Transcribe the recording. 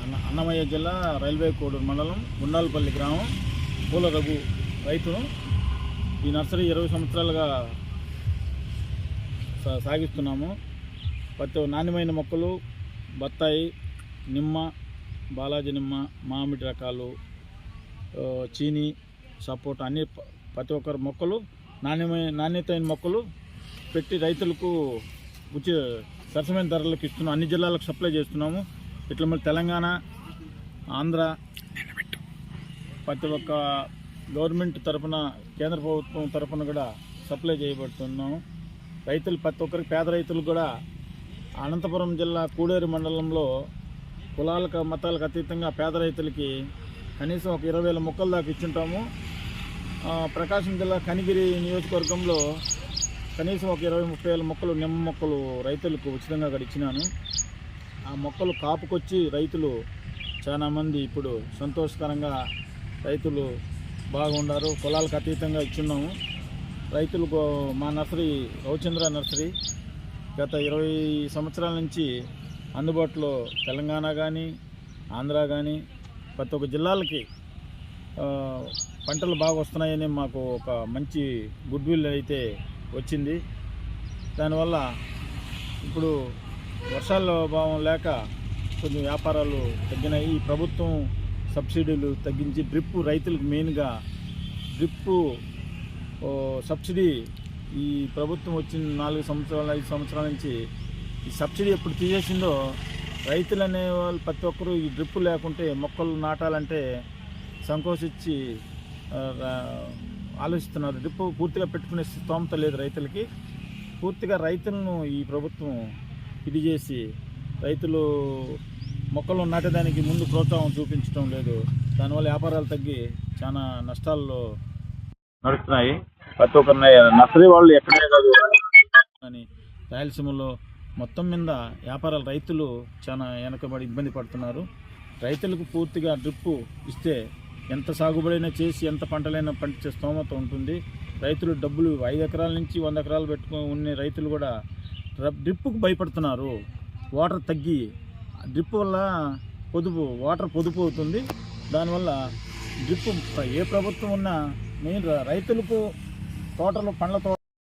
అన్న అన్నమయ్య జిల్లా రైల్వే కోడూరు మండలం గుండాలపల్లి గ్రామం పూల రఘు రైతును ఈ నర్సరీ ఇరవై సంవత్సరాలుగా సాగిస్తున్నాము. ప్రతి నాణ్యమైన మొక్కలు బత్తాయి నిమ్మ బాలాజీ నిమ్మ మామిడి రకాలు చీని సపోటా అన్ని ప్రతి ఒక్కరు మొక్కలు నాణ్యమైన నాణ్యతమైన మొక్కలు పెట్టి రైతులకు ఉచిత సరసమైన ధరలకు ఇస్తున్నాం. అన్ని జిల్లాలకు సప్లై చేస్తున్నాము. ఇట్లా మళ్ళీ తెలంగాణ ఆంధ్ర ప్రతి ఒక్క గవర్నమెంట్ తరఫున కేంద్ర ప్రభుత్వం తరఫున కూడా సప్లై చేయబడుతున్నాము. రైతులు ప్రతి ఒక్కరికి పేద రైతులు కూడా అనంతపురం జిల్లా కూడేరు మండలంలో కులాలకు మతాలకు అతీతంగా పేద రైతులకి కనీసం ఒక ఇరవై వేల మొక్కల దాకా ఇచ్చుంటాము. ప్రకాశం జిల్లా కనిగిరి నియోజకవర్గంలో కనీసం ఒక ఇరవై ముప్పై వేల మొక్కలు నిమ్మ మొక్కలు రైతులకు ఉచితంగా అక్కడ ఇచ్చినాను. ఆ మొక్కలు కాపుకొచ్చి రైతులు చాలామంది ఇప్పుడు సంతోషకరంగా రైతులు బాగుండారు పొలాలకు అతీతంగా ఇచ్చున్నాము. రైతులకు మా నర్సరీ రవిచంద్ర నర్సరీ గత ఇరవై సంవత్సరాల నుంచి అందుబాటులో తెలంగాణ కానీ ఆంధ్ర కానీ ప్రతి ఒక్క జిల్లాలకి పంటలు బాగా వస్తున్నాయని మాకు ఒక మంచి గుడ్ విల్ అయితే వచ్చింది. దానివల్ల ఇప్పుడు వర్షాల భావం లేక కొన్ని వ్యాపారాలు తగ్గినాయి. ఈ ప్రభుత్వం సబ్సిడీలు తగ్గించి డ్రిప్ రైతులకు మెయిన్గా డ్రిప్పు సబ్సిడీ ఈ ప్రభుత్వం వచ్చిన నాలుగు సంవత్సరాలు ఐదు సంవత్సరాల నుంచి ఈ సబ్సిడీ ఎప్పుడు తీసేసిందో రైతులు అనేవాళ్ళు ప్రతి ఒక్కరూ ఈ డ్రిప్ లేకుంటే మొక్కలు నాటాలంటే సంకోచించి ఆలోచిస్తున్నారు. డ్రిప్ పూర్తిగా పెట్టుకునే స్తోమత లేదు రైతులకి. పూర్తిగా రైతులను ఈ ప్రభుత్వం ఇది చేసి రైతులు మొక్కలు నాటడానికి ముందు ప్రోత్సాహం చూపించడం లేదు. దానివల్ల వ్యాపారాలు తగ్గి చాలా నష్టాల్లో నడుస్తున్నాయి. ప్రతి ఒక్క నర్సరీ వాళ్ళు ఎక్కడే కాదు. అని రాయలసీమలో మొత్తం మీద వ్యాపారాలు రైతులు చాలా వెనకబడి ఇబ్బంది పడుతున్నారు. రైతులకు పూర్తిగా డ్రిప్పు ఇస్తే ఎంత సాగుబడైనా చేసి ఎంత పంటలైనా పండించే స్తోమత ఉంటుంది. రైతులు డబ్బులు ఐదు ఎకరాల నుంచి వంద ఎకరాలు పెట్టుకుని ఉన్న రైతులు కూడా డ్ర- డ్రిప్పుకు భయపడుతున్నారు. వాటర్ తగ్గి డ్రిప్ వల్ల పొదుపు వాటర్ పొదుపు అవుతుంది. దానివల్ల డ్రిప్ ఏ ప్రభుత్వం ఉన్నా మెయిన్ రైతులకు తోటలు పండ్ల తోట